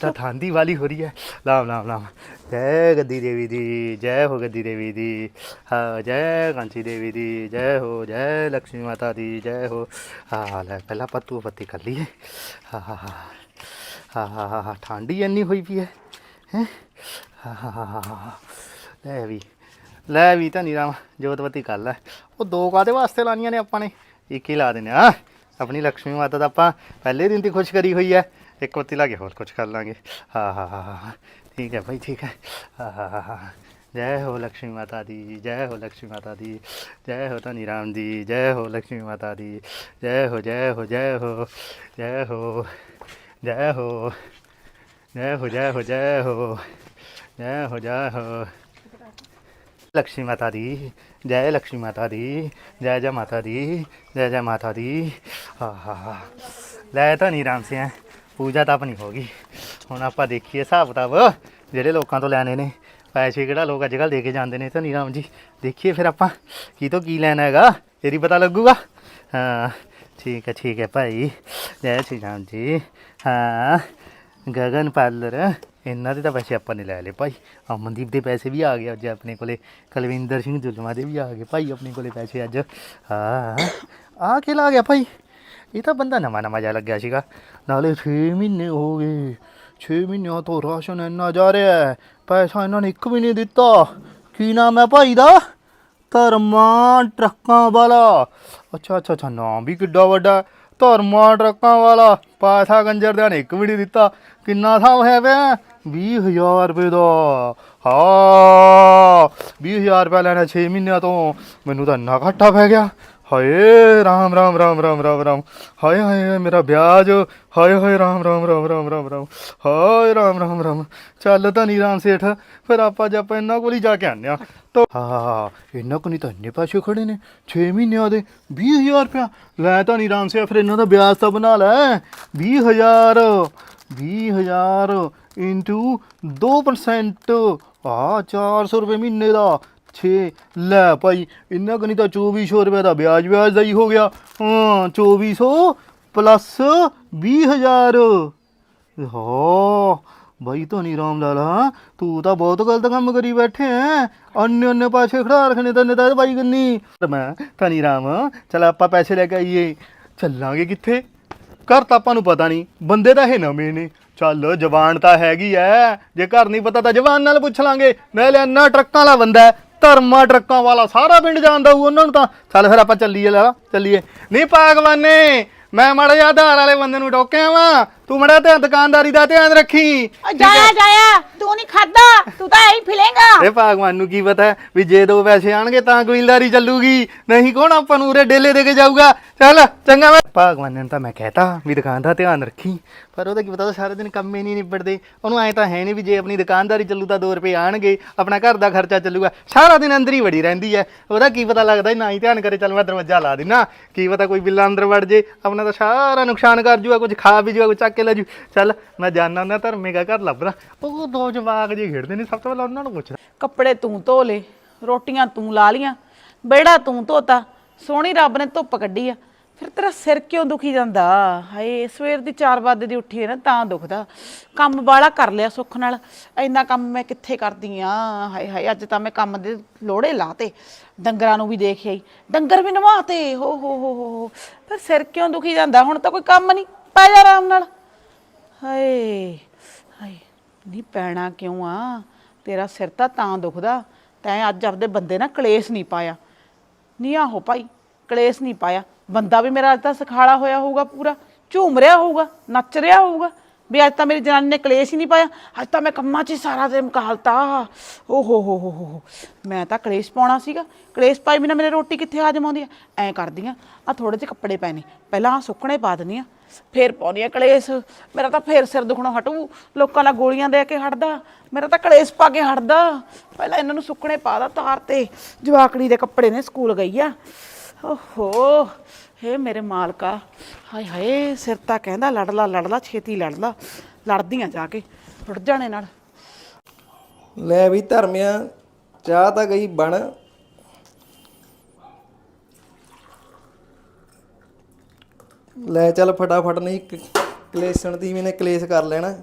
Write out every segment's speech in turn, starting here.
ਤਾਂ ਠਾਂਦੀ ਵਾਲੀ ਹੋ ਰਹੀ ਹੈ ਰਾਮ ਰਾਮ ਰਾਮ ਜੈ ਗੱਦੀ ਦੇਵੀ ਦੀ ਜੈ ਹੋ ਗੱਦੀ ਦੇਵੀ ਦੀ ਹਾ ਜੈ ਕਾਂਚੀ ਦੇਵੀ ਦੀ ਜੈ ਹੋ ਜੈ ਲక్ష్ਮੀ ਮਾਤਾ ਦੀ ਜੈ ਹੋ ਹਾਂ ਲੈ ਪਹਿਲਾਂ ਪੱਤੂ ਪੱਤੀ ਕਰ ਲਈਏ ਹਾਂ ਹਾਂ ਹਾਂ ਹਾਂ ਹਾਂ ਹਾਂ ਠੰਡੀ ਇੰਨੀ ਹੋਈ ਪਈ ਹੈ ਹੈ ਲੈ ਵੀ ਲੈ ਵੀ ਤਾਂ ਰਾਮ ਜੋਤਵਤੀ ਕਰ ਲੈ ਉਹ ਦੋ ਕਾਦੇ ਵਾਸਤੇ ਲਾਣੀਆਂ ਨੇ ਆਪਾਂ ਨੇ ਇੱਕ ਹੀ ਲਾ ਦਿੰਨੇ ਆ ਆਪਣੀ ਲక్ష్ਮੀ ਮਾਤਾ ਦਾ ਆਪਾਂ ਪਹਿਲੇ ਦਿਨ ਦੀ ਖੁਸ਼ ਕਰੀ ਹੋਈ ਹੈ एक बत्ती लागे, होर कुछ कर लाँगे। हाँ हाँ हाँ हाँ ठीक है भाई, ठीक है। हाँ हाँ हाँ हाँ। जय हो लक्ष्मी माता दी, जय हो लक्ष्मी माता दी, जय हो धनी राम दी, जय हो लक्ष्मी माता दी, जय हो जय हो जय हो जय हो जय हो जय हो जय हो जय हो जय हो जय हो। लक्ष्मी माता दी, जय लक्ष्मी माता दी, जय जय माता दी, जय जय माता दी। हा हा हा। लय तो नहीं राम से ਪੂਜਾ ਤਾਂ ਆਪਣੀ ਹੋ ਗਈ। ਹੁਣ ਆਪਾਂ ਦੇਖੀਏ ਹਿਸਾਬ ਕਿਤਾਬ, ਜਿਹੜੇ ਲੋਕਾਂ ਤੋਂ ਲੈਣੇ ਨੇ। ਪੈਸੇ ਕਿਹੜਾ ਲੋਕ ਅੱਜ ਕੱਲ੍ਹ ਦੇ ਕੇ ਜਾਂਦੇ ਨੇ ਤਾਂ ਨਹੀਂ ਰਾਮ ਜੀ। ਦੇਖੀਏ ਫਿਰ ਆਪਾਂ ਕੀ ਤੋਂ ਕੀ ਲੈਣਾ ਹੈਗਾ, ਤੇਰੀ ਪਤਾ ਲੱਗੂਗਾ। ਹਾਂ, ਠੀਕ ਹੈ ਠੀਕ ਹੈ ਭਾਈ। ਜੈ ਸ਼੍ਰੀ ਰਾਮ ਜੀ। ਹਾਂ, ਗਗਨ ਪਾਲਰ ਇਹਨਾਂ ਦੇ ਤਾਂ ਪੈਸੇ ਆਪਾਂ ਨੇ ਲੈ ਲਏ ਭਾਈ। ਅਮਨਦੀਪ ਦੇ ਪੈਸੇ ਵੀ ਆ ਗਏ ਅੱਜ ਆਪਣੇ ਕੋਲੇ। ਕੁਲਵਿੰਦਰ ਸਿੰਘ ਜੁਲਮਾ ਦੇ ਵੀ ਆ ਗਏ ਭਾਈ ਆਪਣੇ ਕੋਲੇ ਪੈਸੇ ਅੱਜ। ਹਾਂ ਆ ਕੇ ਲਾ ਗਿਆ ਭਾਈ? ਇਹ ਤਾਂ ਬੰਦਾ ਨਵਾਂ ਨਵਾਂ ਜਿਹਾ ਲੱਗਿਆ ਸੀਗਾ ਨਾਲੇ 6 ਮਹੀਨੇ ਹੋ ਗਏ 6 ਮਹੀਨਿਆਂ ਤੋਂ ਰਾਸ਼ਨ ਇੰਨਾ ਜਾ ਰਿਹਾ ਹੈ ਪੈਸਾ ਇਹਨਾਂ ਨੇ ਇੱਕ ਵੀ ਨਹੀਂ ਦਿੱਤਾ ਕੀ ਨਾਮ ਹੈ ਭਾਈ ਦਾ ਧਰਮਾ ਟਰੱਕਾਂ ਵਾਲਾ ਅੱਛਾ ਅੱਛਾ ਅੱਛਾ ਨਾਮ ਵੀ ਕਿੱਡਾ ਵੱਡਾ ਹੈ। ਧਰਮਾ ਟਰੱਕਾਂ ਵਾਲਾ ਪੈਸਾ ਗੰਜਰ ਦੇ ਨੇ ਇੱਕ ਵੀ ਨਹੀਂ ਦਿੱਤਾ ਕਿੰਨਾ ਥਾਂ ਹੋਇਆ ਪਿਆ 20000 ਰੁਪਏ ਦਾ ਹਾਂ 20000 ਰੁਪਏ ਲੈਣਾ 6 ਮਹੀਨਿਆਂ ਤੋਂ ਮੈਨੂੰ ਤਾਂ ਇੰਨਾ ਘਾਟਾ ਪੈ ਗਿਆ ਹਾਏ, ਰਾਮ ਰਾਮ ਰਾਮ ਰਾਮ ਰਾਮ ਰਾਮ। ਹਾਏ ਹਾਏ ਮੇਰਾ ਵਿਆਜ। ਹਾਏ ਹਾਏ, ਰਾਮ ਰਾਮ ਰਾਮ ਰਾਮ ਰਾਮ ਰਾਮ। ਹਾਏ, ਰਾਮ ਰਾਮ ਰਾਮ। ਚੱਲ ਤਾਂ ਨਹੀਂ ਰਾਮ ਸੇਠ, ਫਿਰ ਆਪਾਂ ਜੇ ਆਪਾਂ ਇਹਨਾਂ ਕੋਲ ਹੀ ਜਾ ਕੇ ਆਉਂਦੇ ਆ ਤੋ ਹਾਂ ਇਹਨਾਂ ਕੋਲ ਨਹੀਂ ਤਾਂ ਇੰਨੇ ਪਾਸੇ ਖੜੇ ਨੇ। 6 ਮਹੀਨਿਆਂ ਦੇ 20000 ਰੁਪਇਆ। ਲੈ ਤਾਂ ਨਹੀਂ ਰਾਮ ਸੇਠ, ਫਿਰ ਇਹਨਾਂ ਦਾ ਵਿਆਜ ਤਾਂ ਬਣਾ ਲੈ। 20000 20000 ਇਨਟੂ 2% ਆ 400 ਰੁਪਏ ਮਹੀਨੇ ਦਾ। 6 ਲੈ ਭਾਈ, ਇੰਨਾ ਕੁ ਨਹੀਂ ਤਾਂ 2400 ਰੁਪਏ ਦਾ ਵਿਆਜ ਵਿਆਜ ਦਾ ਹੀ ਹੋ ਗਿਆ। ਹਾਂ 2400 ਪਲੱਸ 20000 ਹਾਂ, ਬਾਈ ਧਨੀ ਰਾਮ ਲਾਲਾ ਤੂੰ ਤਾਂ ਬਹੁਤ ਗਲਤ ਕੰਮ ਕਰੀ ਬੈਠੇ ਐ ਅੰਨੇ ਅੰਨੇ ਪਾਸੇ ਖੜਾ ਰੱਖਣੇ ਤੈਨੇ ਤਾਂ ਬਾਈ ਗੰਨੀ ਮੈਂ, ਧਨੀ ਰਾਮ, ਚਲ ਆਪਾਂ ਪੈਸੇ ਲੈ ਕੇ ਆਈਏ। ਚੱਲਾਂਗੇ ਕਿੱਥੇ? ਘਰ ਤਾਂ ਆਪਾਂ ਨੂੰ ਪਤਾ ਨਹੀਂ, ਬੰਦੇ ਤਾਂ ਇਹ ਨਵੇਂ ਨੇ। ਚੱਲ, ਜਵਾਨ ਤਾਂ ਹੈਗੀ ਐ। ਜੇ ਘਰ ਨਹੀਂ ਪਤਾ ਤਾਂ ਜਵਾਨ ਨਾਲ ਪੁੱਛ ਲਾਂਗੇ। ਮੈਂ ਲੈਣਾ ਟਰੱਕਾਂ ਵਾਲਾ ਬੰਦਾ ਧਰਮਾ ਟਰੱਕਾਂ ਵਾਲਾ ਸਾਰਾ ਪਿੰਡ ਜਾਣਦਾ ਹੋਊ ਉਹਨਾਂ ਨੂੰ ਤਾਂ। ਚੱਲ ਫਿਰ ਆਪਾਂ ਚੱਲੀਏ, ਲਾ ਚੱਲੀਏ। ਨਹੀਂ ਪਾਗਵਾਨੇ ਮੈਂ ਮਾੜਾ ਜਿਹਾ ਆਧਾਰ ਵਾਲੇ ਬੰਦੇ ਨੂੰ ਟੋਕਿਆ ਵਾਂ। ਤੂੰ ਮੜਾ ਤੇ ਦੁਕਾਨਦਾਰੀ ਦਾ ਧਿਆਨ ਰੱਖੀ। ਓ ਜਾਇਆ ਜਾਇਆ ਤੂੰ ਨਹੀਂ ਖਾਦਾ ਤੂੰ ਤਾਂ ਐਂ ਫਿਲੇਗਾ ਇਹ ਭਗਵਾਨ ਨੂੰ ਕੀ ਪਤਾ ਵੀ ਜੇ ਦੋ ਪੈਸੇ ਆਣਗੇ ਤਾਂ ਕਬੀਲਦਾਰੀ ਚੱਲੂਗੀ। ਨਹੀਂ ਕੌਣ ਆਪਾਂ ਨੂੰ ਉਰੇ ਡੇਲੇ ਦੇ ਕੇ ਜਾਊਗਾ। ਚੱਲ ਚੰਗਾ ਮੈਂ ਭਗਵਾਨ ਨੇ ਤਾਂ ਮੈਂ ਕਹਿਤਾ ਵੀ ਦੁਕਾਨ ਦਾ ਧਿਆਨ ਰੱਖੀ। ਪਰ ਉਹਦਾ ਕੀ ਪਤਾ ਉਹ ਸਾਰਾ ਦਿਨ ਕੰਮ ਹੀ ਨਹੀਂ ਨਿਬੜਦੇ। ਉਹਨੂੰ ਐ ਤਾਂ ਹੈ ਨਹੀਂ ਵੀ ਜੇ ਆਪਣੀ ਦੁਕਾਨਦਾਰੀ ਚੱਲੂ ਤਾਂ 2 ਰੁਪਏ ਆਣਗੇ ਆਪਣਾ ਘਰ ਦਾ ਖਰਚਾ ਚੱਲੂਗਾ। ਸਾਰਾ ਦਿਨ ਅੰਦਰ ਹੀ ਵੜੀ ਰਹਿੰਦੀ ਹੈ ਉਹਦਾ ਕੀ ਪਤਾ ਲੱਗਦਾ ਨਾ ਹੀ ਧਿਆਨ ਕਰੇ ਚੱਲ ਮੈਂ ਦਰਵਾਜ਼ਾ ਲਾ ਦਿਨਾ। ਕੀ ਪਤਾ ਕੋਈ ਬਿੱਲਾ ਅੰਦਰ ਵੜ ਜੇ ਆਪਣਾ ਤਾਂ ਸਾਰਾ ਨੁਕਸਾਨ ਕਰ ਜੂਗਾ ਕੁਝ ਖਾ ਵੀ ਜੂਗਾ ਕੁਝ ਚੱਕ ਕੇ ਲੈ ਜੂ। ਚੱਲ, ਮੈਂ ਜਾਣਾ ਉਹਨਾਂ ਧਰਮੇ ਦਾ ਘਰ ਲੱਭਣਾ ਉਹ ਦੋ ਜਵਾਕ ਜੇ ਖੇਡਦੇ ਨੇ, ਸਭ ਤੋਂ ਪਹਿਲਾਂ ਉਹਨਾਂ ਨੂੰ ਪੁੱਛਦਾ। ਕੱਪੜੇ ਤੂੰ ਧੋ ਲੇ, ਰੋਟੀਆਂ ਤੂੰ ਲਾ ਲੀਆਂ ਬੇੜਾ ਤੂੰ ਧੋਤਾ, ਸੋਹਣੀ ਰੱਬ ਨੇ ਧੁੱਪ ਕੱਢੀ ਆ। ਫਿਰ ਤੇਰਾ ਸਿਰ ਕਿਉਂ ਦੁਖੀ ਜਾਂਦਾ? ਹਾਏ, ਸਵੇਰ ਦੀ 4 ਵਜੇ ਦੀ ਉੱਠੀ ਹੈ ਨਾ, ਤਾਂ ਦੁਖਦਾ। ਕੰਮ ਬਾਲਾ ਕਰ ਲਿਆ ਸੁੱਖ ਨਾਲ। ਇੰਨਾ ਕੰਮ ਮੈਂ ਕਿੱਥੇ ਕਰਦੀ ਆ? ਹਾਏ ਹਾਏ, ਅੱਜ ਤਾਂ ਮੈਂ ਕੰਮ ਦੇ ਲੋੜੇ ਲਾਤੇ। ਡੰਗਰਾਂ ਨੂੰ ਵੀ ਦੇਖ ਆਈ। ਡੰਗਰ ਵੀ ਨਵਾਤੇ। ਹੋ ਹੋ ਹੋ ਹੋ ਹੋ। ਫਿਰ ਸਿਰ ਕਿਉਂ ਦੁਖੀ ਜਾਂਦਾ? ਹੁਣ ਤਾਂ ਕੋਈ ਕੰਮ ਨਹੀਂ। ਪੈ ਜਾ ਆਰਾਮ ਨਾਲ। ਹਾਏ ਹਾਏ ਨਹੀਂ ਪੈਣਾ ਕਿਉਂ ਆ? ਤੇਰਾ ਸਿਰ ਤਾਂ ਤਾਂ ਦੁਖਦਾ। ਤੈਂ ਅੱਜ ਆਪਦੇ ਬੰਦੇ ਨਾਲ ਕਲੇਸ਼ ਨਹੀਂ ਪਾਇਆ। ਨਹੀਂ ਆਹੋ ਭਾਈ, ਕਲੇਸ਼ ਨਹੀਂ ਪਾਇਆ। ਬੰਦਾ ਵੀ ਮੇਰਾ ਅੱਜ ਤਾਂ ਸਖਾਲਾ ਹੋਇਆ ਹੋਊਗਾ ਪੂਰਾ। ਝੂਮ ਰਿਹਾ ਹੋਊਗਾ, ਨੱਚ ਰਿਹਾ ਹੋਊਗਾ। ਵੀ ਅੱਜ ਤਾਂ ਮੇਰੀ ਜਨਾਨੀ ਨੇ ਕਲੇਸ਼ ਹੀ ਨਹੀਂ ਪਾਇਆ, ਅੱਜ ਤਾਂ ਮੈਂ ਕੰਮਾਂ 'ਚ ਹੀ ਸਾਰਾ ਦਿਨ ਕਾਲਤਾ ਓ ਹੋ ਹੋ ਹੋ ਹੋ ਮੈਂ ਤਾਂ ਕਲੇਸ਼ ਪਾਉਣਾ ਸੀਗਾ। ਕਲੇਸ਼ ਪਾਈ ਬਿਨਾ ਮੇਰੇ ਰੋਟੀ ਕਿੱਥੇ ਆ ਜਮਾਉਂਦੀ ਆ? ਐਂ ਕਰਦੀ ਆ ਆ ਥੋੜੇ ਜਿਹੇ ਕੱਪੜੇ ਪੈਣੇ, ਪਹਿਲਾਂ ਆ ਸੁੱਕਣੇ ਪਾ ਦਿੰਦੀ ਆ ਫੇਰ ਪਾਉਣੀ ਆ ਕਲੇਸ਼। ਮੇਰਾ ਤਾਂ ਫੇਰ ਸਿਰ ਦੁਖਣੋਂ ਹਟੂ, ਲੋਕਾਂ ਨਾਲ ਗੋਲੀਆਂ ਦੇ ਕੇ ਹਟਦਾ, ਮੇਰਾ ਤਾਂ ਕਲੇਸ਼ ਪਾ ਕੇ ਹਟਦਾ। ਪਹਿਲਾਂ ਇਹਨਾਂ ਨੂੰ ਸੁੱਕਣੇ ਪਾ ਦਾ ਤਾਰ ਤੇ, ਜਵਾਕੜੀ ਦੇ ਕੱਪੜੇ ਨੇ, ਸਕੂਲ ਗਈ ਆ। ਓਹੋ ਹੇ ਮੇਰੇ ਮਾਲਕਾ, ਹਾਏ ਹਾਏ, ਸਿਰ ਤਾਂ ਕਹਿੰਦਾ ਲੜ ਲਾ ਲੜ ਲਾ ਛੇਤੀ ਲੜ ਲਾ ਲੜਦੀਆਂ ਜਾ ਕੇ ਟੁੱਟ ਜਾਣੇ ਨਾਲ। ਲੈ ਵੀ ਧਰਮਿਆ, ਚਾਹ ਤਾਂ ਗਈ ਬਣ। ਲੈ ਚੱਲ ਫਟਾਫਟ ਨਹੀਂ, ਕ- ਕਲੇਸ਼ਣ ਦੀ ਵੀ ਨੇ ਕਲੇਸ਼ ਕਰ ਲੈਣਾ।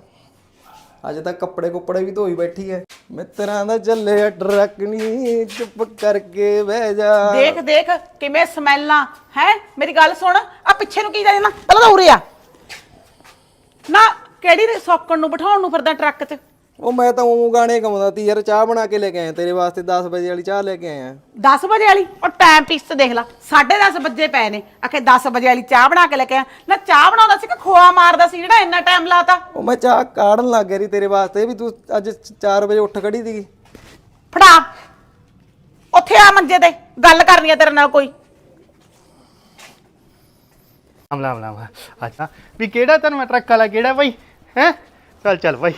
ਅੱਜ ਤਾਂ ਕੱਪੜੇ ਕੁੱਪੜੇ ਵੀ ਧੋਈ ਬੈਠੀ ਐ। ਮਿੱਤਰਾਂ ਦਾ ਚੱਲਿਆ ਟਰੱਕ ਨਹੀਂ ਚੁੱਪ ਕਰਕੇ ਬਹਿ ਜਾ। ਦੇਖ ਦੇਖ, ਕਿਵੇਂ ਸਮੈਲਾਂ ਹੈ? ਮੇਰੀ ਗੱਲ ਸੁਣ ਆ ਪਿੱਛੇ ਨੂੰ ਕੀ ਜਾਣਾ? ਜਾਂਦਾ ਪਹਿਲਾਂ ਤਾਂ ਉਰੇ ਆ। ਨਾ, ਕਿਹੜੀ ਨੇ ਸੌਕਣ ਨੂੰ ਬਿਠਾਉਣ ਨੂੰ ਫਿਰਦਾ ਟਰੱਕ 'ਚ? ਉਹ ਮੈਂ ਤਾਂ ਉਹ ਗਾਣੇ ਗਾਉਂਦਾ ਤੀ ਯਾਰ ਚਾਹ ਬਣਾ ਕੇ ਲੈ ਕੇ ਆਇਆ ਤੇਰੇ ਵਾਸਤੇ 10 ਵਜੇ ਵਾਲੀ ਚਾਹ ਲੈ ਕੇ ਆਇਆ। 10 ਵਜੇ ਵਾਲੀ? ਉਹ ਟਾਈਮ ਪੀਸ ਤੇ ਦੇਖ ਲਾ 10:30 ਵਜੇ ਪਏ ਨੇ। ਆਖੇ 10 ਵਜੇ ਵਾਲੀ ਚਾਹ ਬਣਾ ਕੇ ਲੈ ਕੇ ਆ ਨਾ ਚਾਹ ਬਣਾਉਂਦਾ ਸੀ ਕਿ ਖੋਆ ਮਾਰਦਾ ਸੀ ਜਿਹੜਾ ਇੰਨਾ ਟਾਈਮ ਲਾਤਾ? ਉਹ ਮੈਂ ਚਾਹ ਕਾੜਨ ਲੱਗ ਗਿਆ ਰੀ ਤੇਰੇ ਵਾਸਤੇ ਵੀ ਤੂੰ ਅੱਜ 4 ਵਜੇ ਉੱਠ ਖੜੀ ਸੀਗੀ। ਫੜਾ। ਉੱਥੇ ਆ ਮੰਜੇ ਤੇ ਗੱਲ ਕਰਨੀ ਆ ਤੇਰੇ ਨਾਲ ਕੋਈ। ਲਾਮ ਲਾਮ ਲਾਮ ਅੱਛਾ ਵੀ ਕਿਹੜਾ ਤੈਨੂੰ ਮੈਂ ਟਰੱਕ ਵਾਲਾ ਕਿਹੜਾ ਭਾਈ ਹੈ? ਚੱਲ ਚੱਲ ਭਾਈ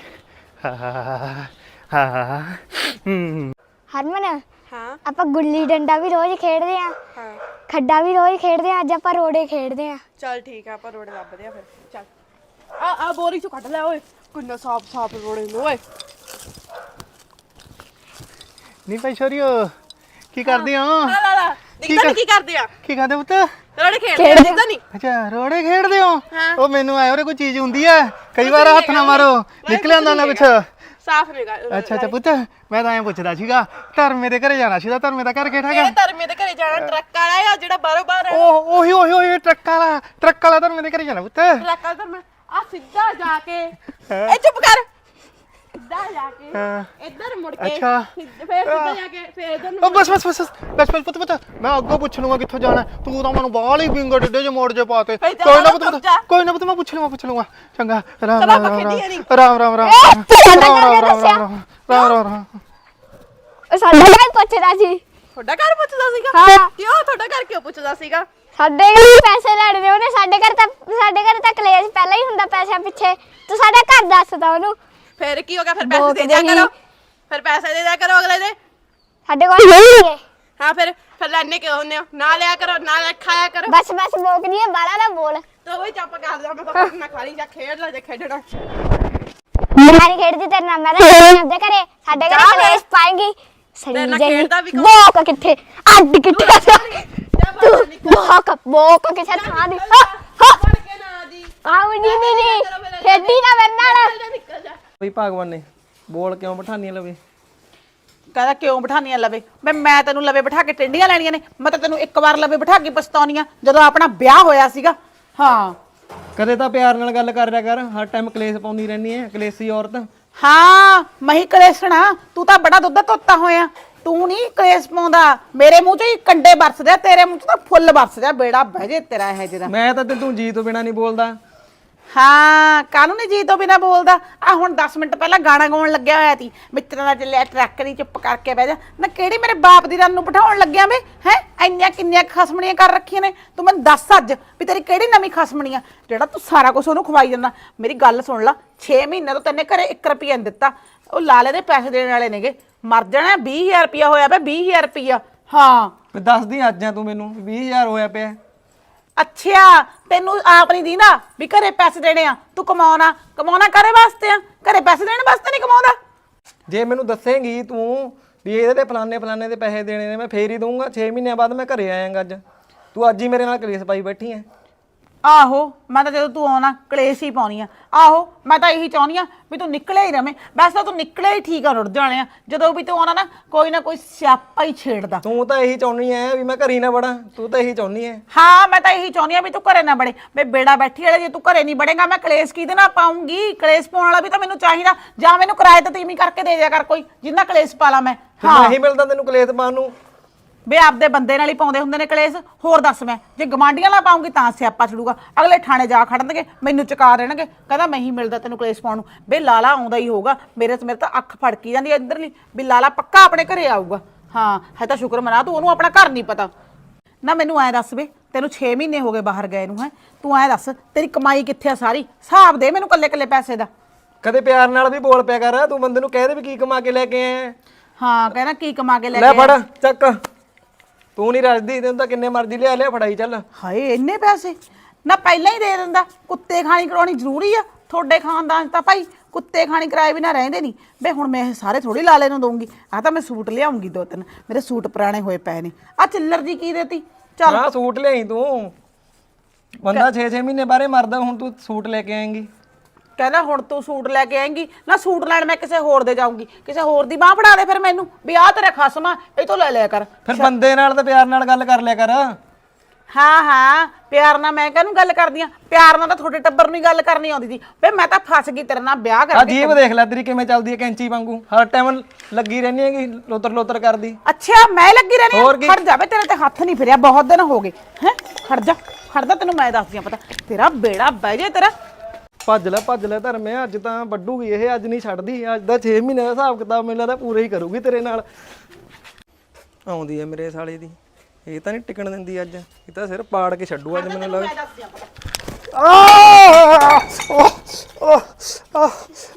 ਹਾਂ ਹਾਂ ਹਾਂ ਹਾਂ ਹਾਂ ਹੂੰ ਹਰਮਨ ਹਾਂ। ਆਪਾਂ ਗੁੱਲੀ ਡੰਡਾ ਵੀ ਰੋਜ਼ ਖੇਡਦੇ ਆ ਹਾਂ। ਖੱਡਾ ਵੀ ਰੋਜ਼ ਖੇਡਦੇ ਆ ਅੱਜ ਆਪਾਂ ਰੋੜੇ ਖੇਡਦੇ ਆ ਚੱਲ ਠੀਕ ਆ ਆਪਾਂ ਰੋੜੇ ਲੱਭਦੇ ਆ ਫਿਰ। ਚੱਲ। ਆ ਆ ਬੋਰੀ ਚੋਂ ਕੱਢ ਲੈ ਓਏ। ਕਿੰਨਾ ਸਾਫ਼ ਸਾਫ਼ ਰੋੜੇ ਨੇ ਓਏ। ਨਹੀਂ ਭਾਈ ਛੋਰੀਓ ਕੀ ਕਰਦੇ ਹੋ? ਲਾ ਲਾ। ਲਾ ਦਿਖਦਾ ਕੀ ਕਰਦੇ ਆ? ਕੀ ਕਰਦੇ ਪੁੱਤ? ਰੋੜੇ ਖੇਡਦੇ ਦਿਖਦਾ ਨਹੀਂ। ਅੱਛਾ ਰੋੜੇ ਖੇਡਦੇ ਹੋ? ਉਹ ਮੈਨੂੰ ਆਇਆ ਉਹਰੇ ਕੋਈ ਚੀਜ਼ ਹੁੰਦੀ ਹੈ ਕਈ ਵਾਰ ਹੱਥ ਨਾ ਮਾਰੋ। ਨਿਕਲ ਆਂਦਾ ਨਾ ਕੁਛ ਸਾਫ਼ ਨੇ ਗੱਲ ਅੱਛਾ ਅੱਛਾ ਪੁੱਤ ਮੈਂ ਤਾਂ ਐਂ ਪੁੱਛਦਾ ਸੀਗਾ ਧਰਮੇ ਦੇ ਘਰੇ ਜਾਣਾ ਸੀਗਾ ਧਰਮੇ ਦਾ ਘਰ ਕਿਹੜਾ ਹੈਗਾ? ਇਹ ਧਰਮੇ ਦੇ ਘਰੇ ਜਾਣਾ ਟਰੱਕ ਵਾਲਾ ਆ ਜਿਹੜਾ ਬਾਰੋ ਬਾਰ ਆ ਉਹ ਉਹੀ ਉਹੀ ਉਹੀ ਟਰੱਕ ਵਾਲਾ ਟਰੱਕ ਵਾਲਾ ਧਰਮੇ ਦੇ ਘਰੇ ਜਾਣਾ ਪੁੱਤ। ਟਰੱਕ ਵਾਲਾ ਧਰਮੇ। ਆ ਸਿੱਧਾ ਜਾ ਕੇ। ਇਹ ਚੁੱਪ ਕਰ। ਸਿੱਧਾ ਜਾ ਕੇ ਹਾਂ। ਇੱਧਰ ਮੁੜ ਕੇ ਅੱਛਾ। ਸਿੱਧ- ਫੇਰ ਸਿੱਧਾ ਜਾ ਕੇ ਫੇਰ ਇੱਧਰ ਨੂੰ ਉਹ ਬਸ ਬਸ ਬਸ ਬਸ ਬਸ। ਬਸ ਪੁੱਤ ਪੁੱਤ ਮੈਂ ਅੱਗੋਂ ਪੁੱਛ ਲੂੰਗਾ ਕਿੱਥੋਂ ਜਾਣਾ ਤੂੰ ਤਾਂ ਮੈਨੂੰ ਬਾਹਲੀ ਬਿੰਗਾ ਡੱਡੇ ਜੇ ਮੋੜ ਜੇ ਪਾਤੇ ਭਾਈ ਜਾ ਕੋਈ ਨਾ ਨਾ ਪੁੱਤ ਤੁਰ ਪੁੱਤ, ਜਾ। ਕੋਈ ਨਾ ਪੁੱਤ ਮੈਂ ਪੁੱਛ ਲੂੰਗਾ ਪੁੱਛ ਲੂੰਗਾ ਚੰਗਾ। ਰਾਮ ਚਲੋ ਰਾਮ ਆਪਾਂ ਰਾਮ ਖੇਡੀਏ ਨੀ। ਰਾਮ ਰਾਮ ਰਾਮ ਰਾਮ। ਸਾਡਾ ਰਾਮ ਘਰ ਰਾਮ ਰਾਮ ਦੱਸਿਆ। ਰਾਮ ਰਾਮ ਰਾਮ। ਰਾਮ ਉਹ ਸਾਡਾ ਘਰ ਪੁੱਛਦਾ ਸੀ ਤੁਹਾਡਾ ਘਰ ਪੁੱਛਦਾ ਸੀਗਾ? ਹਾਂ। ਕਿਉਂ ਤੁਹਾਡਾ ਘਰ ਕਿਉਂ ਪੁੱਛਦਾ ਸੀਗਾ? ਸਾਡੇ ਘਰ ਵੀ ਪੈਸੇ ਲੜਦੇ ਉਹਨੇ ਸਾਡੇ ਘਰ ਤਾਂ ਸਾਡੇ ਘਰ ਤਾਂ ਕਲੇਸ਼ ਪਹਿਲਾਂ ਹੀ ਹੁੰਦਾ ਪੈਸਿਆਂ ਪਿੱਛੇ। ਤੂੰ ਸਾਡਾ ਘਰ ਦੱਸਦਾ ਉਹਨੂੰ। ਫੇਰ ਕੀ ਹੋ ਗਿਆ? ਫਿਰ ਪੈਸੇ ਦੇ ਦਿਆ। ਕਰੋ। ਫਿਰ ਪੈਸੇ ਦੇ ਦਿਆ ਕਰੋ ਅਗਲੇ ਦੇ। ਸਾਡੇ ਕੋਲ ਨਹੀਂ ਹੈ ਹਾਂ ਫਿਰ ਫਿਰ ਲੈਣੇ ਕਿਉਂ ਹੁੰਦੇ ਹੋ? ਨਾ ਲਿਆ ਕਰੋ ਨਾ ਲੈ ਖਾਇਆ ਕਰੋ। ਬਸ ਬਸ ਬੋਕ ਨਹੀਂ ਬਾਲਾ ਨਾ ਬੋਲ। ਤੋ ਵਈ ਚੱਪ ਕਰ ਜਾ ਮੈਂ ਤਾਂ ਨਾ ਖਾਲੀ ਜਾ ਖੇਡ ਲੈ ਜੇ ਖੇਡਣਾ। ਮੈਂ ਨਹੀਂ ਖੇਡਦੀ ਤੇਰੇ ਨਾਲ ਮੈਂ ਤਾਂ ਖੇਡਦੀ ਆਪਦੇ ਘਰੇ। ਸਾਡੇ ਘਰੇ ਜਾ। ਕਲੇਸ਼ ਪਾਏਗੀ। ਤੇਰੇ ਸੜੀ ਨਾਲ ਜਾਈ ਖੇਡਦਾ ਵੀ ਕੌਣ? ਬੋਕ ਕਿੱਥੇ? ਅੱਡ ਕਿੱਥੇ ਜਾ। ਤੂੰ ਬਾਹਰ ਨਿਕਲ ਬੋਕ ਬੋਕ ਕਿਸੇ ਥਾਂ ਦੀ। ਹਾਂ ਹਾਂ। ਫੜ ਕੇ ਨਾ ਦੀ ਆਉ ਨਹੀਂ ਖੇਡੀ ਨਾ ਮੇਰੇ ਨਾਲ। ਜਾ ਨਿਕਲ ਜਾ। ਬਈ ਭਗਵਾਨ ਨੇ ਬੋਲ ਕਿਉਂ ਬਿਠਾਨੀ ਲਵੇ? ਕਹਿੰਦਾ ਕਿਉਂ ਬਿਠਾਨੀਆਂ ਲਵੇ? ਮੈਂ ਮੈਂ ਤੈਨੂੰ ਲਵੇ ਬਿਠਾ ਕੇ ਟਿੰਡੀਆਂ ਲੈਣੀਆਂ ਨੇ ਮੈਂ ਤਾਂ ਤੈਨੂੰ ਇੱਕ ਵਾਰ ਲਵੇ ਬਿਠਾ ਕੇ ਪਛਤਾਉਣੀ ਆ ਜਦੋਂ ਆਪਣਾ ਵਿਆਹ ਹੋਇਆ ਸੀਗਾ। ਹਾਂ। ਕਦੇ ਤਾਂ ਪਿਆਰ ਨਾਲ ਗੱਲ ਕਰ ਰਿਆ ਕਰ ਹਰ ਟਾਈਮ ਕਲੇਸ਼ ਪਾਉਂਦੀ ਰਹਿੰਦੀ ਐ ਕਲੇਸ਼ੀ ਔਰਤ। ਹਾਂ ਮਹੀ ਕਲੇਸ਼ਣਾ ਤੂੰ ਤਾਂ ਬੜਾ ਦੁੱਧ ਧੋਤਾ ਹੋਇਆ। ਤੂੰ ਨਹੀਂ ਕਲੇਸ਼ ਪਾਉਂਦਾ ਮੇਰੇ ਮੂੰਹ 'ਚ ਹੀ ਕੰਡੇ ਵਰਸਦੇ ਆ ਤੇਰੇ ਮੂੰਹ 'ਚ ਤਾਂ ਫੁੱਲ ਵਰਸਦੇ ਆ ਬੇੜਾ ਬਹਿ ਜੇ ਤੇਰਾ ਇਹ ਜਿਹੜਾ ਮੈਂ ਤਾਂ ਤੇ ਤੂੰ ਜੀ ਤੋਂ ਬਿਨਾ ਨਹੀਂ ਬੋਲਦਾ। ਹਾਂ, ਕਾਹਨੂੰ ਨੀ ਜੀ ਤੋਂ ਬਿਨਾ ਬੋਲਦਾ? ਆ ਹੁਣ 10 ਮਿੰਟ ਪਹਿਲਾਂ ਗਾਣਾ ਗਾਉਣ ਲੱਗਿਆ ਹੋਇਆ ਸੀ। ਮਿੱਤਰਾਂ ਦਾ ਚੱਲਿਆ ਟਰੱਕ ਨਹੀਂ ਚੁੱਪ ਕਰਕੇ ਬਹਿ ਜਾ। ਨਾ ਕਿਹੜੀ ਮੇਰੇ ਬਾਪ ਦੀ ਰਨ ਨੂੰ ਬਿਠਾਉਣ ਲੱਗਿਆ ਵੇ ਹੈ? ਇੰਨੀਆਂ ਕਿੰਨੀਆਂ ਖਸਮਣੀਆਂ ਕਰ ਰੱਖੀਆਂ ਨੇ। ਤੂੰ ਮੈਨੂੰ ਦੱਸ ਅੱਜ ਵੀ ਤੇਰੀ ਕਿਹੜੀ ਨਵੀਂ ਖਸਮਣੀਆਂ ਜਿਹੜਾ ਤੂੰ ਸਾਰਾ ਕੁਝ ਉਹਨੂੰ ਖਵਾਈ ਜਾਂਦਾ। ਮੇਰੀ ਗੱਲ ਸੁਣ ਲਾ 6 ਮਹੀਨੇ ਤੋਂ ਤੈਨੇ ਘਰੇ 1 ਰੁਪਿਆ ਨਹੀਂ ਦਿੱਤਾ। ਉਹ ਲਾਲੇ ਦੇ ਪੈਸੇ ਦੇਣ ਵਾਲੇ ਨੇਗੇ। ਮਰ ਜਾਣਾ 20000 ਰੁਪਿਆ ਹੋਇਆ ਵੇ 20000 ਰੁਪਿਆ ਹਾਂ। ਵੀ ਦੱਸਦੀ ਅੱਜ ਆ ਤੂੰ ਮੈਨੂੰ 20000 ਹੋਇਆ ਪਿਆ। ਅੱਛਾ ਤੈਨੂੰ ਆਪ ਨਹੀਂ ਦੀਨਾ ਵੀ ਘਰੇ ਪੈਸੇ ਦੇਣੇ ਆ। ਤੂੰ ਕਮਾਉਣਾ ਕਮਾਉਣਾ ਕਰੇ ਵਾਸਤੇ ਆ? ਘਰੇ ਪੈਸੇ ਦੇਣ ਵਾਸਤੇ ਨਹੀਂ ਕਮਾਉਂਦਾ? ਜੇ ਮੈਨੂੰ ਦੱਸੇਂਗੀ ਤੂੰ ਵੀ ਇਹਦੇ ਤੇ ਫਲਾਣੇ ਫਲਾਣੇ ਦੇ ਪੈਸੇ ਦੇਣੇ ਨੇ, ਮੈਂ ਫੇਰ ਹੀ ਦਊਂਗਾ। 6 ਮਹੀਨਿਆਂ ਬਾਅਦ ਮੈਂ ਘਰੇ ਆਇਆਂਗਾ ਅੱਜ। ਤੂੰ ਅੱਜ ਹੀ ਮੇਰੇ ਨਾਲ ਕਲੇਸ਼ ਪਾਈ ਬੈਠੀ ਐ। ਆਹੋ ਮੈਂ ਤਾਂ ਜਦੋਂ ਤੂੰ ਆਉਣਾ ਕਲੇਸ਼ ਹੀ ਪਾਉਣੀ ਆ। ਆਹੋ ਮੈਂ ਤਾਂ ਇਹੀ ਚਾਹੁੰਦੀ ਆ ਵੀ ਤੂੰ ਨਿਕਲੇ ਹੀ ਰਵੇਂ। ਬਸ ਤਾਂ ਤੂੰ ਨਿਕਲੇ ਹੀ ਠੀਕ ਆ ਰੁੱਟ ਜਾਣੇ ਆ। ਜਦੋਂ ਵੀ ਤੂੰ ਆਉਣਾ ਨਾ ਕੋਈ ਨਾ ਕੋਈ ਸਿਆਪਾ ਹੀ ਛੇੜਦਾ। ਤੂੰ ਤਾਂ ਇਹੀ ਚਾਹੁੰਦੀ ਐ ਵੀ ਮੈਂ ਘਰੀ ਨਾ ਵੜਾਂ। ਤੂੰ ਤਾਂ ਇਹੀ ਚਾਹੁੰਦੀ ਐ। ਹਾਂ ਮੈਂ ਤਾਂ ਇਹੀ ਚਾਹੁੰਦੀ ਆ ਵੀ ਤੂੰ ਘਰੇ ਨਾ ਬੜੇ ਵੇ ਬੇੜਾ ਬੈਠੀ ਵਾਲੇ ਜੇ ਤੂੰ ਘਰੇ ਨਹੀਂ ਬੜੇਗਾ ਮੈਂ ਕਲੇਸ਼ ਕਿਹਦੇ ਨਾਲ ਪਾਉਂਗੀ ਕਲੇਸ਼ ਪਾਉਣ ਵਾਲਾ ਵੀ ਤਾਂ ਮੈਨੂੰ ਚਾਹੀਦਾ। ਜਾਂ ਮੈਨੂੰ ਕਿਰਾਏ ਤੇ ਤੀਵੀਂ ਕਰਕੇ ਦੇ ਦਿਆ ਕਰ ਕੋਈ ਜਿੰਨਾ ਕਲੇਸ਼ ਪਾ ਲਾ ਮੈਂ। ਹਾਂ। ਨਹੀਂ ਮਿਲਦਾ ਤੈਨੂੰ ਕਲੇਸ਼ ਪਾਉਣ ਨੂੰ। ਵੇ ਆਪਦੇ ਬੰਦੇ ਨਾਲ ਹੀ ਪਾਉਂਦੇ ਹੁੰਦੇ ਨੇ ਕਲੇਸ਼। ਹੋਰ ਦੱਸ ਮੈਂ ਜੇ ਗਵਾਂਡੀਆਂ ਨਾਲ ਪਾਉਂਗੀ ਤਾਂ ਸਿਆਪਾ ਛੜੂਗਾ ਅਗਲੇ ਥਾਣੇ ਜਾ ਖੜਨਗੇ ਮੈਨੂੰ ਚੁਕਾ ਦੇਣਗੇ। ਕਹਿੰਦਾ ਮੈਂ ਹੀ ਮਿਲਦਾ ਤੈਨੂੰ ਕਲੇਸ਼ ਪਾਉਣ ਨੂੰ। ਵੇ ਲਾਲਾ ਆਉਂਦਾ ਹੀ ਹੋਊਗਾ ਮੇਰੇ ਮੇਰੇ ਤਾਂ ਅੱਖ ਫੜਕੀ ਜਾਂਦੀ ਐ ਇੱਧਰਲੀ ਵੀ ਲਾਲਾ ਪੱਕਾ ਆਪਣੇ ਘਰੇ ਆਊਗਾ। ਹਾਂ ਹੈ ਤਾਂ ਸ਼ੁਕਰ ਮਨਾ ਤੂੰ ਉਹਨੂੰ ਆਪਣਾ ਘਰ ਨਹੀਂ ਪਤਾ। ਨਾ ਮੈਨੂੰ ਐ ਦੱਸ ਵੇ ਤੈਨੂੰ 6 ਮਹੀਨੇ ਹੋ ਗਏ ਬਾਹਰ ਗਏ ਨੂੰ ਹੈ। ਤੂੰ ਐ ਦੱਸ ਤੇਰੀ ਕਮਾਈ ਕਿੱਥੇ ਆ ਸਾਰੀ? ਹਿਸਾਬ ਦੇ ਮੈਨੂੰ ਕੱਲੇ ਕੱਲੇ ਪੈਸੇ ਦਾ। ਕਦੇ ਪਿਆਰ ਨਾਲ ਵੀ ਬੋਲ ਪਿਆ ਕਰ ਤੂੰ ਬੰਦੇ ਨੂੰ ਕਹਿ ਦੇ ਵੀ ਕੀ ਕਮਾ ਕੇ ਲੈ ਕੇ ਆਇਆ। ਹਾਂ ਕਹਿੰਦਾ ਕੀ ਕਮਾ ਕੇ ਲੈ ਲੈ ਕੇ ਫੜ ਚੱਕ। ਤੂੰ ਨਹੀਂ ਰੱਜਦੀ ਤੈਨੂੰ ਤਾਂ ਕਿੰਨੇ ਮਰਜ਼ੀ ਲਿਆ ਲਿਆ ਫੜਾਈ ਚੱਲ। ਹਾਏ ਇੰਨੇ ਪੈਸੇ? ਨਾ ਪਹਿਲਾਂ ਹੀ ਦੇ ਦਿੰਦਾ। ਕੁੱਤੇ ਖਾਣੀ ਕਰਾਉਣੀ ਜ਼ਰੂਰੀ ਆ। ਤੁਹਾਡੇ ਖਾਨਦਾਨ 'ਚ ਤਾਂ ਭਾਈ ਕੁੱਤੇ ਖਾਣੀ ਕਰਾਏ ਬਿਨਾ ਰਹਿੰਦੇ ਨਹੀਂ। ਬੇ ਹੁਣ ਮੈਂ ਇਹ ਸਾਰੇ ਥੋੜੀ ਲਾਲੇ ਨੂੰ ਦਊਂਗੀ। ਆ ਤਾਂ ਮੈਂ ਸੂਟ ਲਿਆਉਂਗੀ ਦੋ ਤਿੰਨ। ਮੇਰੇ ਸੂਟ ਪੁਰਾਣੇ ਹੋਏ ਪਏ ਨੇ। ਆ ਚਿੱਲਰ ਜੀ ਕੀ ਦੇਤੀ? ਚੱਲ ਸੂਟ ਲਿਆਈ ਤੂੰ। ਬੰਦਾ 6-6 ਮਹੀਨੇ ਬਾਰੇ ਮਰਦਾ ਹੁਣ ਤੂੰ ਸੂਟ ਲੈ ਕੇ ਆਏਂਗੀ। ਕਹਿੰਦਾ ਹੁਣ ਤੂੰ ਸੂਟ ਲੈ ਕੇ ਆਏਂਗੀ ਨਾ ਸੂਟ ਲੈਣ ਮੈਂ ਕਿਸੇ ਹੋਰ ਦੇ ਜਾਊਂਗੀ ਕਿਸੇ ਹੋਰ ਦੀ ਬਾਹ ਫੜਾ ਦੇ ਫਿਰ ਮੈਨੂੰ ਵੀ ਆਹ ਤੇਰਾ ਖਸਮਾ ਇਹ ਤੋਂ ਲੈ ਲਿਆ ਕਰ। ਫਿਰ ਬੰਦੇ ਨਾਲ ਤਾਂ ਪਿਆਰ ਨਾਲ ਗੱਲ ਕਰ ਲਿਆ ਕਰ। ਹਾਂ ਹਾਂ ਪਿਆਰ ਨਾਲ ਮੈਂ ਕਾਹਨੂੰ ਗੱਲ ਕਰਦੀ ਆ? ਪਿਆਰ ਨਾਲ ਤਾਂ ਤੁਹਾਡੇ ਟੱਬਰ ਨੂੰ ਹੀ ਗੱਲ ਕਰਨੀ ਆਉਂਦੀ ਸੀ। ਵੇ ਮੈਂ ਤਾਂ ਫਸ ਗਈ ਤੇਰੇ ਨਾਲ ਵਿਆਹ ਆ ਕਰਕੇ। ਜੀਬ ਦੇਖ ਲੈ ਤੇਰੀ ਕਿਵੇਂ ਚੱਲਦੀ ਹੈ ਕੈਂਚੀ ਵਾਂਗੂ। ਹਰ ਟਾਈਮ ਲੱਗੀ ਰਹਿੰਦੀ ਹੈਗੀ ਲੋਤਰ ਲੋਤਰ ਕਰਦੀ। ਅੱਛਾ ਮੈਂ ਲੱਗੀ ਰਹਿਣੀ ਹੋਰ ਕੀ? ਖੜ ਜਾ ਵੇ ਤੇਰੇ ਤੇ ਹੱਥ ਨਹੀਂ ਫਿਰਿਆ ਬਹੁਤ ਦਿਨ ਹੋ ਗਏ। ਹੈ? ਖੜ ਜਾ ਖੜਦਾ ਤੈਨੂੰ ਮੈਂ ਦੱਸਦੀ ਆ ਪਤਾ। ਤੇਰਾ ਬੇੜਾ ਬਹਿ ਜੇ ਤੇਰਾ। ਭੱਜ ਲੈ ਭੱਜ ਲੈ ਧਰਮੇ ਅੱਜ ਤਾਂ ਵੱਡੂਗੀ ਇਹ ਅੱਜ ਨਹੀਂ ਛੱਡਦੀ ਅੱਜ ਦਾ 6 ਮਹੀਨੇ ਦਾ ਹਿਸਾਬ ਕਿਤਾਬ ਮੈਨੂੰ ਲੱਗਦਾ ਪੂਰੇ ਹੀ ਕਰੂਗੀ ਤੇਰੇ ਨਾਲ। ਆਉਂਦੀ ਹੈ ਮੇਰੇ ਸਾਲੇ ਦੀ। ਇਹ ਤਾਂ ਨਹੀਂ ਟਿਕਣ ਦਿੰਦੀ ਅੱਜ ਇਹ ਤਾਂ ਸਿਰ ਪਾੜ ਕੇ ਛੱਡੂ ਅੱਜ ਮੈਨੂੰ ਲੱਗਦਾ।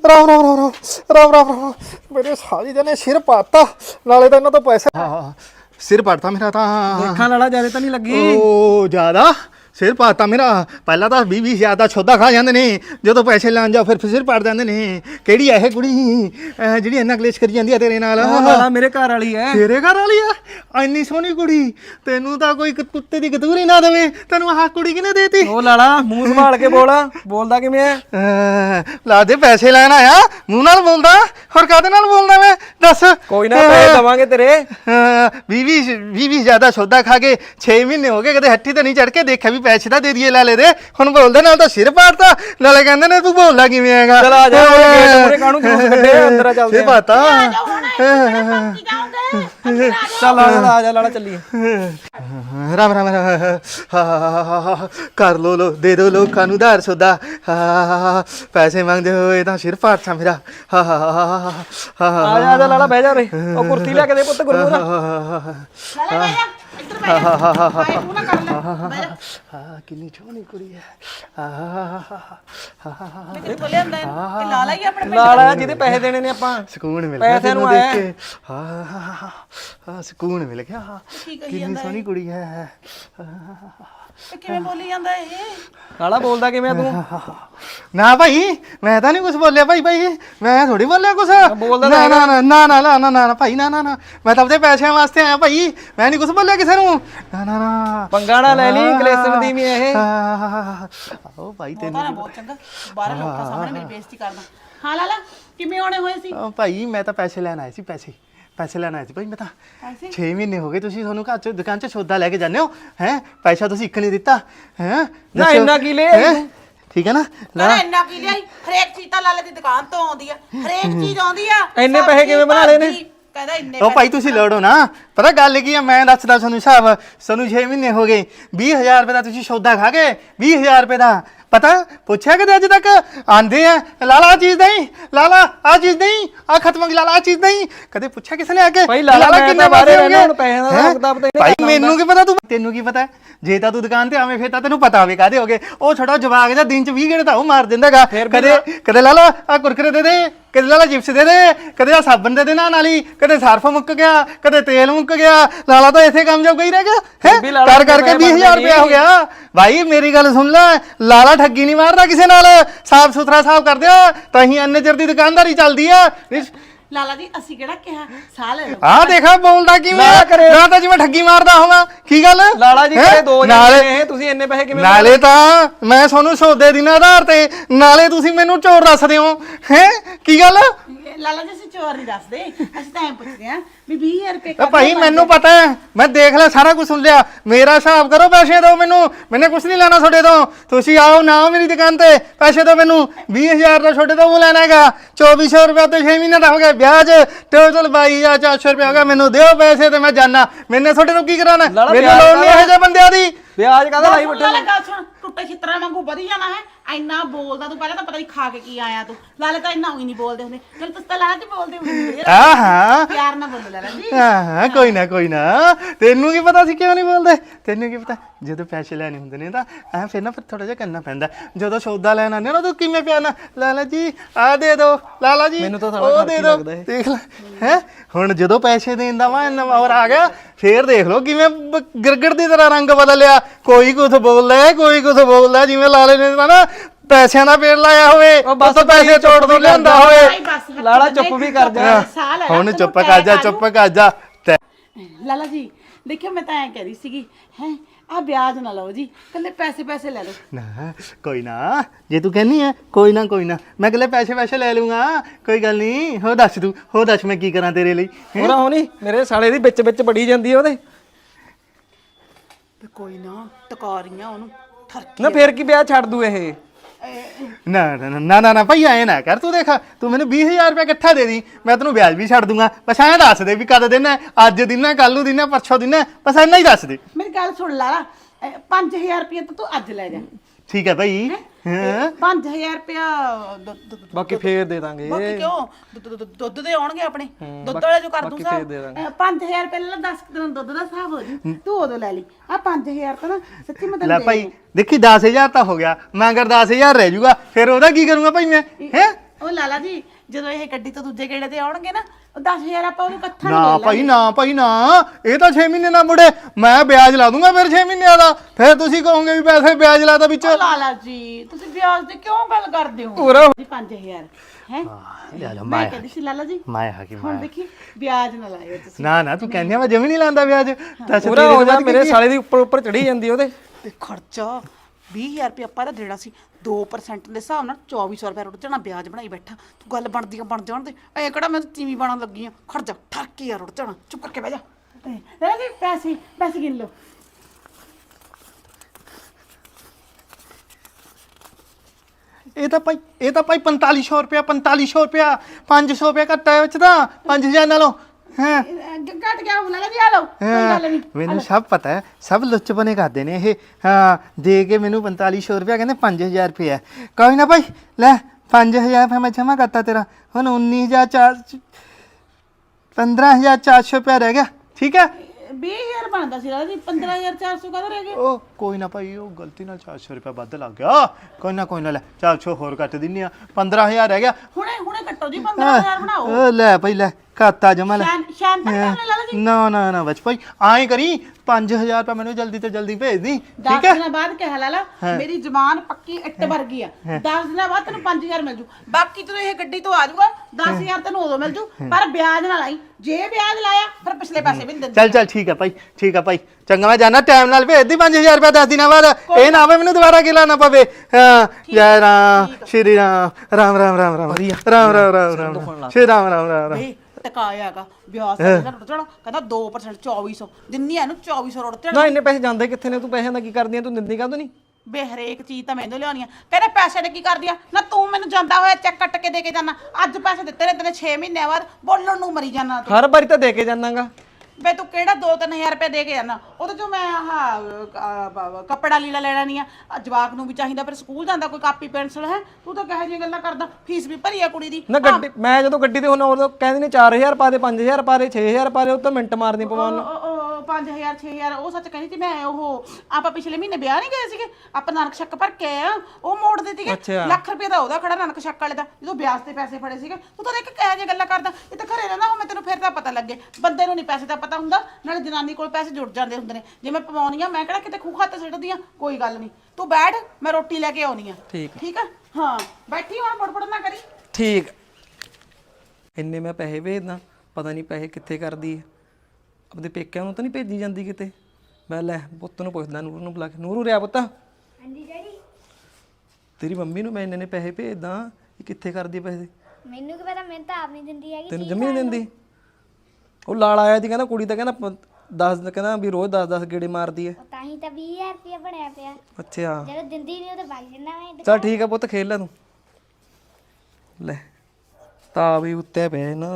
ਰਾਮ ਰਾਮ ਰਾਮ ਰਾਮ ਰਾਮ ਰਾਮ ਰਾਮ ਮੇਰੇ ਸਾਲੀ ਦੇ ਨੇ ਸਿਰ ਪਾਤਾ ਨਾਲੇ ਤਾਂ ਇਹਨਾਂ ਤੋਂ ਪੈਸਾ ਹਾਂ। ਸਿਰ ਪਾੜਤਾ ਮੇਰਾ ਤਾਂ। ਦੇਖਾਂ ਲਾਲਾ ਜ਼ਿਆਦਾ ਤਾਂ ਨਹੀਂ ਲੱਗੀ। ਓ ਜ਼ਿਆਦਾ? ਸਿਰ ਪਾਤਾ ਮੇਰਾ ਪਹਿਲਾਂ ਤਾਂ 20 20 ਹਜ਼ਾਰ ਦਾ ਛੋਦਾ ਖਾ ਜਾਂਦੇ ਨੇ ਜਦੋਂ ਪੈਸੇ ਲੈਣ ਜਾ ਫਿਰ ਸਿਰ ਪਾੜ ਜਾਂਦੇ ਨੇ। ਕਿਹੜੀ ਆ ਇਹ ਕੁੜੀ ਅਹ ਜਿਹੜੀ ਇੰਨਾ ਕਲੇਸ਼ ਕਰੀ ਜਾਂਦੀ ਆ ਤੇਰੇ ਨਾਲ? ਉਹ ਲਾਲਾ ਮੇਰੇ ਘਰ ਵਾਲੀ ਹੈ। ਤੇਰੇ ਘਰ ਵਾਲੀ ਆ? ਇੰਨੀ ਸੋਹਣੀ ਕੁੜੀ ਤੈਨੂੰ ਤਾਂ ਕੋਈ ਕ- ਕੁੱਤੇ ਦੀ ਕਤੂਰੀ ਨਾ ਦੇਵੇ। ਤੈਨੂੰ ਆਹ ਕੁੜੀ ਕਿਨੇ ਦੇਤੀ? ਉਹ ਲਾਲਾ ਮੂੰਹ ਸੰਭਾਲ ਕੇ ਬੋਲ। ਬੋਲਦਾ ਕਿਵੇਂ ਅਹ, ਲਾ ਦੇ ਪੈਸੇ ਲੈਣ ਆਇਆ। ਮੂੰਹ ਨਾਲ ਬੋਲਦਾ। ਹੋਰ ਕਾਹਦੇ ਨਾਲ ਬੋਲਦਾ ਮੈਂ? ਦੱਸ। ਕੋਈ ਨਾ ਪੈਸੇ ਦਵਾਂਗੇ ਤੇਰੇ। 20 20 20 ਜ਼ਿਆਦਾ ਸੌਦਾ ਖਾ ਕੇ 6 ਮਹੀਨੇ ਹੋ ਗਏ ਕਦੇ ਹੱਟੀ ਤੇ ਨਹੀਂ ਚੜ ਕੇ ਦੇਖਿਆ ਵੀ ਪੈਸੇ ਤਾਂ ਦੇ ਦਈਏ ਲਾਲੇ ਦੇ ਹੁਣ ਬੋਲਦੇ ਨਾਲ ਤਾਂ ਸਿਰ ਪਾੜਤਾ ਨਾਲੇ ਕਹਿੰਦੇ ਨੇ ਤੂੰ ਬੋਲਦਾ ਕਿਵੇਂ ਹੈਗਾ ਚਲ ਆ ਜਾ, ਹੁਣ ਗੇਟ ਕਾਹਨੂੰ ਜਲੂਸ ਕੱਢੇ, ਅੰਦਰ ਆ ਚੱਲਦੇ ਸਿਰ ਆ। ਪਾਤਾ ਚੱਲ ਆ ਜਾ ਆ ਜਾ ਲਾਲਾ ਚੱਲੀਏ ਰਾਮ ਰਾਮ ਰਾਮ ਕਰ ਲੋ ਲੋ ਦੇ ਦੋ ਲੋਕਾਂ ਨੂੰ ਧਾਰ ਸੌਦਾ ਪੈਸੇ ਮੰਗਦੇ ਹੋਏ ਤਾਂ ਸਿਰ ਪਾੜਤਾ ਮੇਰਾ ਆ ਜਾ ਆ ਜਾ ਲਾਲਾ ਬਹਿ ਜਾ ਰੇ ਉਹ ਕੁਰਸੀ ਲੈ ਕੇ ਦੇ ਪੁੱਤ ਗੁਰਨੂਰ ਕਿੰਨੀ ਸੋਹਣੀ ਕੁੜੀ ਹੈ ਜਿਹਦੇ ਪੈਸੇ ਦੇਣੇ ਨੇ ਆਪਾਂ ਸਕੂਨ ਮਿਲ ਗਿਆ ਤੈਨੂੰ ਸਕੂਨ ਮਿਲ ਗਿਆ ਕਿੰਨੀ ਸੋਹਣੀ ਕੁੜੀ ਹੈ ਇਹ ਕਿਵੇਂ ਬੋਲੀ ਜਾਂਦਾ ਇਹ? ਲਾਲਾ ਬੋਲਦਾ ਕਿਵੇਂ ਆ ਤੂੰ? ਨਾ ਭਾਈ ਮੈਂ ਤਾਂ ਨਹੀਂ ਕੁਝ ਬੋਲਿਆ ਭਾਈ ਭਾਈ। ਮੈਂ ਥੋੜੀ ਬੋਲਿਆ ਕੁਝ ਬੋਲਦਾ ਨਾ ਨਾ ਨਾ ਨਾ ਨਾ ਨਾ ਨਾ ਨਾ ਨਾ ਭਾਈ ਨਾ ਨਾ ਨਾ। ਮੈਂ ਤਾਂ ਆਪਦੇ ਪੈਸਿਆਂ ਵਾਸਤੇ ਆਇਆ ਭਾਈ। ਮੈਂ ਨਹੀਂ ਕੁਝ ਬੋਲਿਆ ਕਿਸੇ ਨੂੰ। ਨਾ ਨਾ ਨਾ। ਪੰਗਾ ਨਾ ਲੈ ਲਈ ਕਲੇਸ਼ਨ ਦੀ ਵੀ ਇਹ। ਆਓ ਭਾਈ ਤੈਨੂੰ ਤਾਂ ਨਾ ਬਹੁਤ ਚੰਗਾ। ਬਾਹਰ ਲੋਕਾਂ ਸਾਹਮਣੇ ਮੇਰੀ ਬੇਇੱਜ਼ਤੀ ਕਰਦਾ। ਹਾਂ ਲਾਲਾ ਕਿਵੇਂ ਆਉਣੇ ਹੋਏ ਸੀ? ਭਾਈ ਮੈਂ ਤਾਂ ਪੈਸੇ ਲੈਣ ਆਇਆ ਸੀ ਪੈਸੇ। ਪੈਸੇ ਲੈਣ ਆਇਆ ਸੀ ਭਾਈ ਮੈਂ ਤਾਂ। 6 ਮਹੀਨੇ ਹੋ ਗਏ ਤੁਸੀਂ ਤੁਹਾਨੂੰ ਘਰ ਚ ਦੁਕਾਨ ਚ ਸੌਦਾ ਲੈ ਕੇ ਜਾਂਦੇ ਹੋ ਹੈ? ਪੈਸਾ ਤੁਸੀਂ ਇੱਕ ਨਹੀਂ ਦਿੱਤਾ ਹੈ? ਨਾ ਇੰਨਾ ਕੀ ਲਿਆ ਈ? ਠੀਕ ਹੈ ਨਾ? ਨਾ ਇੰਨਾ ਕੀ ਲਿਆਈ? ਹਰੇਕ ਚੀਜ਼ ਤਾਂ ਲਾਲੇ ਦੀ ਦੁਕਾਨ ਤੋਂ ਆਉਂਦੀ ਆ। ਹਰੇਕ ਚੀਜ਼ ਆਉਂਦੀ ਆ। ਇੰਨੇ ਸਬਜ਼ੀ, ਪੈਸੇ ਕਿਵੇਂ ਬਣਾ ਲਏ ਨੇ? ਭਾਜੀ, ਕਹਿੰਦਾ ਇੰਨੇ ਉਹ ਭਾਈ ਤੁਸੀਂ ਲੜੋ ਨਾ। ਪਤਾ ਗੱਲ ਕੀ ਆ? ਮੈਂ ਦੱਸਦਾ ਤੁਹਾਨੂੰ ਹਿਸਾਬ। ਸਾਨੂੰ 6 ਮਹੀਨੇ ਹੋ ਗਏ। 20000 ਰੁਪਏ ਦਾ ਤੁਸੀਂ ਸੌਦਾ ਖਾ ਗਏ। 20000 ਰੁਪਏ ਦਾ। ਪਤਾ? ਪੁੱਛਿਆ ਕਦੇ ਅੱਜ ਤੱਕ? ਆਂਦੇ ਆ ਲਾਲਾ ਆਹ ਚੀਜ਼ ਨਹੀਂ। ਲਾਲਾ ਆ ਚੀਜ਼ ਨਹੀਂ। ਆ ਖਤਮ ਹੋ ਗਈ ਲਾਲਾ ਆ ਚੀਜ਼ ਨਹੀਂ। ਕਦੇ ਪੁੱਛਿਆ ਕਿਸੇ ਨੇ ਆ ਕੇ? ਭਾਈ ਲਾਲਾ ਮੈਂ ਤਾਂ ਬਾਹਰੇ ਰਹਿਣਾ, ਹੁਣ ਪੈਸਿਆਂ ਦਾ ਹੈਂ? ਹਿਸਾਬ ਕਿਤਾਬ ਤਾਂ ਇਹਨੇ ਭਾਈ ਕਰਨਾ। ਮੈਨੂੰ ਕੀ ਪਤਾ ਤੂੰ? ਤੈਨੂੰ ਕੀ ਪਤਾ? ਜੇ ਤਾਂ ਤੂੰ ਦੁਕਾਨ ਤੇ ਆਵੇਂ ਫੇਰ ਤਾਂ ਤੈਨੂੰ ਪਤਾ ਹੋਵੇ ਕਾਦੇ ਹੋਗੇ ਉਹ ਛੋਟਾ ਜਵਾਗ ਦਾ ਦਿਨ ਚ 20 ਗੇੜੇ ਤਾਂ ਉਹ ਮਾਰ ਦਿੰਦਾਗਾ ਫਿਰ ਵੀ ਕਦੇ ਕਦੇ ਲਾਲਾ ਆ ਕੁਰਕਰੇ ਦੇ ਦੇ। ਕਦੇ ਲਾਲਾ ਚਿਪਸ ਦੇ ਦੇ। ਕਦੇ ਆ ਸਾਬਣ ਦੇ ਦੇ ਨਾਲ ਨਾਲੀ ਕਦੇ ਸਰਫ ਮੁੱਕ ਗਿਆ। ਕਦੇ ਤੇਲ ਮੁੱਕ ਗਿਆ। ਲਾਲਾ ਤਾਂ ਇਥੇ ਕੰਮ ਜੋਗਾ ਹੀ ਰਹਿ ਗਿਆ। ਹੈ? ਲਾਲਾ ਕਰ ਕਰਕੇ ਮੈਂ 20000 ਰੁਪਇਆ ਹੋ ਗਿਆ। ਭਾਈ ਮੇਰੀ ਗੱਲ ਸੁਣ ਲੈ। ਲਾਲਾ ਠੱਗੀ ਨਹੀਂ ਮਾਰਦਾ ਕਿਸੇ ਨਾਲ। ਸਾਫ਼ ਸੁਥਰਾ ਸਾਫ਼ ਕਰ ਦਿਆ ਤਾਂ ਹੀ ਇੰਨੇ ਚਿਰ ਦੀ ਦੁਕਾਨਦਾਰੀ ਚੱਲਦੀ ਆ। ਲਾਲਾ ਜੀ ਅਸੀਂ ਕਿਹੜਾ ਕਿਹਾ? ਸਾਹ ਲੈ ਲਓ। ਆਹ ਦੇਖਾ ਬੋਲਦਾ ਕਿਵੇਂ ਨਾ ਕਰੇ। ਨਾ ਤਾਂ ਜਿਵੇਂ ਠੱਗੀ ਮਾਰਦਾ ਹੋਵਾਂ। ਕੀ ਗੱਲ? ਲਾਲਾ ਜੀ ਹੈਂ? ਕਰੇ ਦੋ ਨਾਲੇ ਜਣੇ ਇਹ ਤੁਸੀਂ ਇੰਨੇ ਪੈਸੇ ਕਿਵੇਂ ਨਾਲੇ ਤਾਂ ਮੈਂ ਤੁਹਾਨੂੰ ਸੌਦੇ ਦੀ ਨਾ ਆਧਾਰ ਤੇ। ਨਾਲੇ ਤੁਸੀਂ ਮੈਨੂੰ ਚੋਰ ਦੱਸਦੇ ਹੋ। ਹੈ? ਕੀ ਗੱਲ? ਇਹ ਲਾਲਾ ਜੀ ਅਸੀਂ ਚੋਰ ਨਹੀਂ ਦੱਸਦੇ। ਅਸੀਂ ਤਾਂ ਐਂ ਪੁੱਛਦੇ ਆਂ ਵੀ 20000 ਰੁਪਏ ਆ ਭਾਈ ਮੈਨੂੰ ਪਤਾ ਹੈ ਮੈਂ ਦੇਖ ਲਿਆ ਸਾਰਾ ਕੁਝ ਸੁਣ ਲਿਆ। ਮੇਰਾ ਹਿਸਾਬ ਕਰੋ ਪੈਸੇ ਦਿਓ ਮੈਨੂੰ। ਮੈਨੇ ਕੁਝ ਨਹੀਂ ਲੈਣਾ ਤੁਹਾਡੇ ਤੋਂ। ਤੁਸੀਂ ਆਓ ਨਾ ਆਓ ਮੇਰੀ ਦੁਕਾਨ ਤੇ। ਪੈਸੇ ਦਿਓ ਮੈਨੂੰ। 20000 ਦਾ ਤੁਹਾਡੇ ਤੋਂ ਉਹ ਲੈਣਾ ਹੈਗਾ। 2400 ਰੁਪਏ ਤੇ 6 ਮਹੀਨੇ ਦਾ ਹੋ ਗਿਆ ਵਿਆਜ ਟੋਟਲ 22000 400 ਰੁਪਏ ਹੋ ਗਿਆ। ਮੈਨੂੰ ਦਿਓ ਪੈਸੇ ਤੇ ਮੈਂ ਜਾਣਾ ਮੈਨੇ ਤੁਹਾਡੇ ਤੋਂ ਕੀ ਕਰਾਉਣਾ? ਲਾਲਾ ਮੈਨੂੰ ਵਿਆਜ ਲੋੜ ਨਹੀਂ ਇਹੋ ਜਿਹੇ ਬੰਦਿਆਂ ਦੀ। ਵਿਆਜ ਕਾਹਦਾ ਲਾਈ ਬੈਠੇ ਲਾਲਾ ਗੱਲ ਸੁਣ। ਟੁੱਟੇ ਛਿੱਤਰਾਂ ਵਾਂਗੂ ਵਧੀ ਜਾਣਾ ਹੈ। ਇੰਨਾ ਬੋਲਦਾ ਤੂੰ ਪਹਿਲਾਂ ਤਾਂ ਪਤਾ ਨਹੀਂ ਖਾ ਕੇ ਕੀ ਆਇਆ ਤੂੰ। ਲਾਲੇ ਤਾਂ ਇੰਨਾ ਹੀ ਨਹੀਂ ਬੋਲਦੇ ਹੁੰਦੇ। ਚਲ ਤੁਸੀਂ ਤਾਂ ਲਾਲਾ ਜੀ ਬੋਲਦੇ ਹੁੰਦੇ ਹਾਂ ਹਾਂ ਪਿਆਰ ਨਾਲ ਬੋਲੋ ਲਾਲਾ ਜੀ। ਹਾਂ ਹਾਂ। ਕੋਈ ਨਾ ਕੋਈ ਨਾ। ਤੈਨੂੰ ਕੀ ਪਤਾ ਸੀ ਕਿਉਂ ਨਹੀਂ ਬੋਲਦੇ? ਤੈਨੂੰ ਕੀ ਪਤਾ? ਜਦੋਂ ਪੈਸੇ ਲੈਣੇ ਹੁੰਦੇ ਨੇ ਤਾਂ ਐ ਫਿਰ ਨਾ ਫਿਰ ਥੋੜਾ ਜਿਹਾ ਕਰਨਾ ਪੈਂਦਾ। ਜਦੋਂ ਸੌਦਾ ਲੈਣ ਆਉਂਦੇ ਨਾ ਤੂੰ ਕਿਵੇਂ ਪਿਆਣਾ ਲਾਲਾ ਜੀ ਆ ਦੇ ਦੋ। ਲਾਲਾ ਜੀ ਮੈਨੂੰ ਤਾਂ ਸਾਲਾ ਉਹ ਖਰਚ ਦੇ ਹੀ ਦਿਓ। ਲੱਗਦਾ ਇਹ। ਦੇਖ ਲੈ। ਹੈ? ਹੁਣ ਜਦੋਂ ਪੈਸੇ ਦੇਣ ਦਾ ਵਾ ਇੰਨਾ ਹੋਰ ਆ ਗਿਆ ਫੇਰ ਦੇਖ ਲਓ ਕਿਵੇਂ ਬ- ਗਿਰਗੜ ਦੀ ਤਰ੍ਹਾਂ ਰੰਗ ਬਦਲਿਆ। ਕੋਈ ਕੁਝ ਬੋਲਦਾ ਹੈ, ਕੋਈ ਕੁਝ ਬੋਲਦਾ ਜਿਵੇਂ ਲਾਲੇ ਨੇ ਤਾਂ ਨਾ ਪੈਸਿਆਂ ਦਾ ਪੇੜ ਲਾਇਆ ਹੋਵੇ ਉਹ ਬਸ ਤਾਂ ਪੈਸੇ ਚੁੱਪ ਤੋਂ ਵੀ ਲਿਆਂਦਾ। ਹੋਵੇ ਲਾਲਾ ਚੁੱਪ ਵੀ ਕਰ ਜਾ। ਸਾਹ ਲੈ ਲੈ, ਹੁਣ ਚੁੱਪ ਕਰ ਜਾ ਆ। ਚੁੱਪ ਕਰ ਜਾ ਤੈ- ਲਾਲਾ ਜੀ ਦੇਖਿਓ ਮੈਂ ਤਾਂ ਐਂ ਕਹਿ ਰਹੀ ਸੀਗੀ ਹੈ ਆ ਵਿਆਜ ਨਾ ਲਓ ਜੀ ਕੱਲੇ ਪੈਸੇ ਪੈਸੇ ਲੈ ਲਓ ਨਾ ਕੋਈ ਨਾ ਜੇ ਤੂੰ ਕਹਿੰਨੀ ਹੈ ਕੋਈ ਨਾ ਕੋਈ ਨਾ ਮੈਂ ਕੱਲੇ ਪੈਸੇ ਵੈਸੇ ਲੈ ਲੂੰਗਾ ਕੋਈ ਗੱਲ ਨਹੀਂ ਹੋ ਦੱਸ ਤੂੰ ਹੋ ਦੱਸ ਮੈਂ ਕੀ ਕਰਾਂ ਤੇਰੇ ਲਈ ਹੈਂ? ਹੋਰਾ ਹੋਣੀ ਮੇਰੇ ਸਾਲੇ ਦੀ ਵਿੱਚ ਵਿੱਚ ਬੜੀ ਜਾਂਦੀ ਆ ਉਹਦੇ ਤੇ ਕੋਈ ਨਾ ਟਕਾਰੀਆਂ ਉਹਨੂੰ ਨਾ ਫੇਰ ਕੀ ਵਿਆਹ ਛੱਡ ਦੂ ਇਹ? ਨਾ ਨਾ ਨਾ, ਨਾ ਨਾ ਨਾ ਭਾਈ ਐ ਨਾ ਕਰ ਤੂੰ ਦੇਖ ਤੂੰ ਮੈਨੂੰ 20000 ਰੁਪਏ ਇਕੱਠਾ ਦੇ ਦੀ ਮੈਂ ਤੈਨੂੰ ਵਿਆਜ ਵੀ ਛੱਡ ਦੂੰਗਾ। ਬਸ ਐਂ ਦੱਸ ਦੇ ਵੀ ਕਦ ਦੇਣਾ ਅੱਜ ਦੇਣਾ ਕੱਲ ਨੂੰ ਦੇਣਾ ਪਰਸੋਂ ਦੇਣਾ ਬਸ ਇੰਨਾ ਹੀ ਦੱਸ ਦੇ। ਮੇਰੀ ਗੱਲ ਸੁਣ ਲਾ 5000 ਰੁਪਏ ਤਾਂ ਤੂੰ ਅੱਜ ਲੈ ਜਾ। ਠੀਕ ਹੈ ਭਾਈ। ਹਾਂ? 5000 ਰੁਪਇਆ ਦੁੱਧ ਦੁੱਧ- ਬਾਕੀ ਫੇਰ ਦੇ ਦਾਂਗੇ। ਬਾਕੀ ਕਿਉਂ? ਦੁੱਧ- ਦੇ ਆਉਣਗੇ ਆਪਣੇ। ਦੁੱਧ ਵਾਲੇ ਜੋ ਕਰ ਦੂੰ ਬਾਕੀ ਫੇਰ ਦੇ ਸਾਹਿਬ 5000 ਰੁਪਏ ਲੈ 10 ਦਿਨ ਦੁੱਧ ਦਾ ਹਿਸਾਬ ਹੋ ਜੀ। ਤੂੰ ਉਦੋਂ ਲੈ ਲਈ। ਆ 5000 ਤਾਂ ਨਾ ਸੱਚੀ ਮੈਂ ਲੈ ਭਾਈ ਦੇਖੀ 10000 ਤਾਂ ਹੋ ਗਿਆ ਮੈਂ ਅਗਰ 10000 ਰਹਿ ਜਾਊਗਾ ਫਿਰ ਉਹਦਾ ਕੀ ਕਰੂੰਗਾ ਭਾਈ ਮੈਂ? ਹੈ? ਉਹ ਲਾਲਾ ਜੀ ਜਦੋਂ ਇਹ ਗੱਡੀ ਤੋਂ ਦੂਜੇ ਗੇੜੇ ਤੇ ਆਉਣਗੇ ਨਾ ਉਹ 10000 ਆਪਾਂ ਉਹਨੂੰ ਇਕੱਠਾ ਨਾ ਨਹੀਂ ਭਾਈ ਨਾ ਭਾਈ ਨਾ। ਇਹ ਤਾਂ 6 ਮਹੀਨੇ ਨਾ ਮੁੜੇ। ਮੈਂ ਵਿਆਜ ਲਾ ਦੂੰਗਾ ਫਿਰ 6 ਮਹੀਨਿਆਂ ਦਾ। ਫਿਰ ਤੁਸੀਂ ਕਹੋਗੇ ਵੀ ਪੈਸੇ ਵਿਆਜ ਲਾਤਾ ਵਿੱਚ। ਲਾਲਾ ਜੀ ਤੁਸੀਂ ਵਿਆਜ ਤੇ ਕਿਉਂ ਗੱਲ ਕਰਦੇ ਹੋ? ਹੋਰਾ ਜੀ 5000 ਹੈ? ਲੈ ਲਓ ਮੈਂ ਕਹਿੰਦੀ ਸੀ ਲਾਲਾ ਜੀ ਮੈਂ ਆ ਕੀ ਹੁਣ ਦੇਖੀ ਵਿਆਜ ਨਾ ਲਾਇਓ ਤੁਸੀਂ। ਨਾ ਨਾ ਤੂੰ ਕਹਿੰਦੀ ਆ ਮੈਂ ਜਮੀ ਨਹੀਂ ਲਾਂਦਾ ਵਿਆਜ। ਹੋਰਾ ਤੇਰੇ ਹੋ ਜਾ ਬਾਅਦ ਮੇਰੇ ਸਾਲੇ ਦੀ ਉੱਪਰ ਉੱਪਰ ਚੜੀ ਜਾਂਦੀ ਉਹਦੇ। ਤੇ ਖਰਚਾ 20000 ਰੁਪਏ ਆਪਾਂ ਦਾ ਦੇਣਾ ਸੀ। 2% ਦੇ ਹਿਸਾਬ ਨਾਲ 2400 ਰੁਪਏ ਰੁੱਟ ਜਾਣਾ ਵਿਆਜ ਬਣਾਈ ਬੈਠਾ। ਤੂੰ ਗੱਲ ਬਣਦੀ ਆ ਬਣ ਜਾਣ ਦੇ ਐ ਕਿਹੜਾ ਮੈਂ ਤੀਵੀਂ ਬਣਨ ਲੱਗੀ ਆ? ਖਰਚਾ ਠਰਕੀ ਆ ਰੁੱਟ ਜਾਣਾ। ਚੁੱਪ ਕਰਕੇ ਬਹਿ ਜਾ। ਲੈ ਜੀ ਪੈਸੇ ਪੈਸੇ ਗਿਣ ਲਓ। ਇਹ ਤਾਂ ਭਾਈ ਇਹ ਤਾਂ ਭਾਈ 4500 ਰੁਪਿਆ 4500 ਰੁਪਿਆ 500 ਰੁਪਿਆ ਘੱਟ ਵਿੱਚ ਤਾਂ। 5000 ਨਾਲੋਂ ਹਾਂ? ਇਹ ਅੱਗੇ ਘਟ ਗਿਆ ਹੁਣ ਲੈ ਜੀ ਆ ਲਓ। ਕੋਈ ਗੱਲ ਨਹੀਂ ਮੈਨੂੰ ਸਭ ਪਤਾ ਹੈ ਸਭ ਲੁੱਚਪਨੇ ਕਰਦੇ ਨੇ ਇਹ। ਹਾਂ ਦੇ ਕੇ ਮੈਨੂੰ 4500 ਰੁਪਿਆ ਕਹਿੰਦੇ 5000 ਰੁਪਿਆ ਕੋਈ ਨਾ ਭਾਈ ਲੈ 5000 ਫਿਰ ਮੈਂ ਜਮਾ ਕਰਤਾ ਤੇਰਾ। ਹੁਣ 19400 15400 ਰੁਪਿਆ ਰਹਿ ਗਿਆ ਠੀਕ ਹੈ? 20000 ਬਣਦਾ ਸੀ ਰਾਜੀ 15400 ਕਦੋਂ ਰਹਿ ਗਏ? ਉਹ ਕੋਈ ਨਾ ਭਾਈ ਉਹ ਗਲਤੀ ਨਾਲ 400 ਰੁਪਿਆ ਵੱਧ ਲੱਗ ਗਿਆ। ਕੋਈ ਨਾ ਕੋਈ ਨਾ ਲੈ 400 ਹੋਰ ਕੱਟ ਦਿੰਨੀ ਆ 15000 ਰਹਿ ਗਿਆ। ਹੁਣੇ ਹੁਣੇ ਕੱਟੋ ਜੀ 15000 ਬਣਾਓ। ਉਹ ਲੈ ਭਾਈ ਲੈ ਖਾਤਾ ਜਮਾ ਲੈ। ਸ਼ਾਨ ਸ਼ਾਨ ਤੱਕ ਕਰਨੇ ਲਾਲਾ ਜੀ। ਨਾ ਨਾ ਨਾ ਬਚ ਭਾਈ ਆਏ ਕਰੀ 5000 ਰੁਪਏ ਮੈਨੂੰ ਜਲਦੀ ਤੋਂ ਜਲਦੀ ਭੇਜ ਦੀ ਦਸ ਠੀਕ ਹੈ? ਦਿਨਾਂ ਬਾਅਦ ਕਹਿ ਲਾਲਾ ਮੇਰੀ ਜ਼ਬਾਨ ਪੱਕੀ ਇੱਟ ਵਰਗੀ ਆ। 10 ਦਿਨਾਂ ਬਾਅਦ ਤੈਨੂੰ 5000 ਮਿਲ ਜੂ। ਬਾਕੀ ਜਦੋਂ ਇਹ ਗੱਡੀ ਤੋਂ ਆ ਜਾਊਗਾ 10000 ਤੈਨੂੰ ਉਦੋਂ ਮਿਲ ਜੂ ਪਰ ਵਿਆਜ ਨਾ ਲਾਈ ਜੇ ਵਿਆਜ ਲਾਇਆ ਫਿਰ ਪਿਛਲੇ ਪੈਸੇ ਵੀ ਨਹੀਂ ਦਿੰਦੇ। ਚੱਲ ਚੱਲ ਠੀਕ ਹੈ ਭਾਈ ਠੀਕ ਹੈ ਭਾਈ। ਚੰਗਾ ਮੈਂ ਜਾਣਾ ਟਾਈਮ ਨਾਲ ਭੇਜ ਦੀ 5000 ਰੁਪਏ 10 ਦਿਨਾਂ ਬਾਅਦ। ਇਹ ਨਾ ਹੋਵੇ ਮੈਨੂੰ ਦੁਬਾਰਾ ਗਿਲਾ ਨਾ ਪਵੇ। ਹਾਂ ਜੈ ਰਾਮ ਸ਼੍ਰੀ ਰਾਮ ਰਾਮ ਰਾਮ ਰਾਮ ਰਾਮ। ਰਾਮ ਰਾਮ ਰਾਮ ਰਾਮ ਸ਼੍ਰੀ ਰਾਮ ਰਾਮ ਰਾਮ ਰਾਮ। ਇਹ ਟਕਾਇਆਗਾ ਵਿਆਜ ਦਾ ਰੁੱਟ ਜਾਣਾ ਕਹਿੰਦਾ 2% 2400 ਦਿੰਨੀ ਆ ਇਹਨੂੰ 2400 ਰੁੱਟ ਜਾਣਾ ਨਾ ਇੰਨੇ ਪੈਸੇ ਜਾਂਦੇ ਕਿੱਥੇ ਨੇ? ਤੂੰ ਪੈਸਿਆਂ ਦਾ ਕੀ ਕਰਦੀ ਆ? ਤੂੰ ਦਿੰਦੀ ਕਾਹਤੋਂ ਨਹੀਂ ਬੇ ਹਰੇਕ ਚੀਜ਼ ਤਾਂ ਮੈਨੂੰ ਲਿਆਉਣੀ ਆ। ਕਹਿੰਦੇ ਪੈਸੇ ਨੇ ਕੀ ਕਰਦੀ ਆ? ਨਾ ਤੂੰ ਮੈਨੂੰ ਜਾਂਦਾ ਹੋਇਆ ਚੈੱਕ ਕੱਟ ਕੇ ਦੇ ਕੇ ਜਾਣਾ ਅੱਜ ਪੈਸੇ ਦਿੱਤੇ ਨੇ ਤੈਨੇ 6 ਮਹੀਨਿਆਂ ਬਾਅਦ ਬੋਲਣ ਨੂੰ ਮਰੀ ਜਾਣਾ ਤੂੰ। ਹਰ ਵਾਰੀ ਤਾਂ ਦੇ ਕੇ ਜਾਣਾਗਾ ਬੇ ਤੂੰ ਕਿਹੜਾ 2-3000 ਰੁਪਏ ਦੇ ਕੇ ਜਾਣਾ ਉਹਦੇ ਚੋਂ ਮੈਂ ਆਹ ਕੱਪੜਾ ਲੀੜਾ ਲੈਣਾ ਨਹੀਂ ਆ। ਜਵਾਕ ਨੂੰ ਵੀ ਚਾਹੀਦਾ ਫਿਰ ਸਕੂਲ ਜਾਂਦਾ ਕੋਈ ਕਾਪੀ ਪੈਨਸਲ ਹੈ? ਤੂੰ ਤਾਂ ਕਹੇ ਜਿਹੀਆਂ ਗੱਲਾਂ ਕਰਦਾ? ਫੀਸ ਵੀ ਭਰੀ ਆ ਕੁੜੀ ਦੀ। ਨਾ ਗੱਡੀ ਮੈਂ ਜਦੋਂ ਗੱਡੀ ਤੇ ਹੁਣ ਉਦੋਂ ਕਹਿੰਦੇ ਨੇ 4000 ਪਾ ਦੇ 5000 ਪਾ ਦੇ 6000 ਪਾ ਦੇ ਉਹ ਤਾਂ ਮਿੰਟ ਮਾਰਨੀ ਪਵਾਉਣ ਨੂੰ। ਉਹ- ਉਹ 5000 6000 ਉਹ ਸੱਚ ਕਹਿੰਦੀ ਸੀ ਮੈਂ ਉਹ ਆਪਾਂ ਪਿਛਲੇ ਮਹੀਨੇ ਵਿਆਹ ਨਹੀਂ ਗਏ ਸੀਗੇ ਆਪਾਂ ਨਾਨਕ ਸ਼ੱਕ ਭਰ ਕੇ ਆਏ ਆ ਉਹ ਮੋੜ ਦੇ ਸੀਗੇ ਅੱਛਾ। ਲੱਖ ਰੁਪਏ ਦਾ ਉਹਦਾ ਖੜਾ ਨਾਨਕ ਸ਼ੱਕ ਵਾਲੇ ਦਾ ਜਦੋਂ ਵਿਆਜ ਤੇ ਪੈਸੇ ਫੜੇ ਸੀਗੇ ਤੂੰ ਤਾਂ ਇੱਕ ਕਹਿ ਜੇ ਗੱਲਾਂ ਕਰਦਾ ਇਹ ਤਾਂ ਘਰੇ ਰਹਿੰਦਾ ਹੁਣ ਮੈਂ ਤੈਨੂੰ ਫਿਰ ਤਾਂ ਪਤਾ ਲੱਗੇ ਬੰਦੇ ਨੂੰ ਨਹੀਂ ਪੈਸੇ ਦਾ ਪਤਾ ਹੁੰਦਾ ਨਾਲੇ ਜਨਾਨੀ ਕੋਲ ਪੈਸੇ ਜੁੜ ਜਾਂਦੇ ਹੁੰਦੇ ਨੇ ਜੇ ਮੈਂ ਪਵਾਉਣੀ ਆ ਮੈਂ ਕਿਹੜਾ ਕਿਤੇ ਖੂਹ ਖਾਤੇ ਸਿੱਟਦੀ ਆ ਕੋਈ ਗੱਲ ਨਹੀਂ ਤੂੰ ਬੈਠ ਮੈਂ ਰੋਟੀ ਲੈ ਕੇ ਆਉਣੀ ਆ ਠੀਕ। ਠੀਕ ਆ ਹਾਂ ਬੈਠੀ ਹੁਣ ਬੜਬੜ ਨਾ ਕਰੀ ਠੀਕ ਇੰਨੇ ਮੈਂ ਪੈਸੇ ਭੇਜਦਾ ਪਤਾ ਨਹੀਂ ਪੈਸੇ ਕਿੱਥੇ ਕਰਦੀ ਹੈ ਆਪਦੇ ਪੇਕਿਆਂ ਨੂੰ ਤਾਂ ਨਹੀਂ ਭੇਜੀ ਜਾਂਦੀ ਕਿਤੇ? ਮੈਂ ਲੈ ਪੁੱਤ ਨੂੰ ਪੁੱਛਦਾ ਨੂਰ ਨੂੰ ਬੁਲਾ ਕੇ। ਨੂਰੂ ਰਿਆ ਪੁੱਤ। ਹਾਂਜੀ ਡੈਡੀ। ਤੇਰੀ ਮੰਮੀ ਨੂੰ ਮੈਂ ਇੰਨੇ ਨੇ ਪੈਸੇ ਭੇਜਦਾ ਇਹ ਕਿੱਥੇ ਕਰਦੀ ਪੈਸੇ? ਮੈਨੂੰ ਕੀ ਪਤਾ ਮੈਨੂੰ ਤਾਂ ਆਪ ਨਹੀਂ ਦਿੰਦੀ ਹੈਗੀ ਤੈਨੂੰ ਜਮੀ ਨਹੀਂ ਦਿੰਦੀ? ਉਹ ਲਾਲ ਆਇਆ ਸੀ ਕਹਿੰਦਾ ਕੁੜੀ ਤਾਂ ਕਹਿੰਦਾ 10 ਕਹਿੰਦਾ ਵੀ ਰੋਜ਼ 10 10 ਗੇੜੇ ਮਾਰਦੀ ਹੈ। ਉਹ ਤਾਂ ਹੀ ਤਾਂ 20000 ਰੁਪਏ ਬਣਿਆ ਪਿਆ। ਅੱਛਾ। ਜਦੋਂ ਦਿੰਦੀ ਨਹੀਂ ਉਹ ਤਾਂ ਵਗ ਜਾਂਦਾ ਮੈਂ ਚਲ ਠੀਕ ਆ ਪੁੱਤ ਖੇਲ ਲੈ ਤੂੰ। ਲੈ ਤਾਂ ਵੀ ਉੱਤੇ ਪਏ ਨਾ।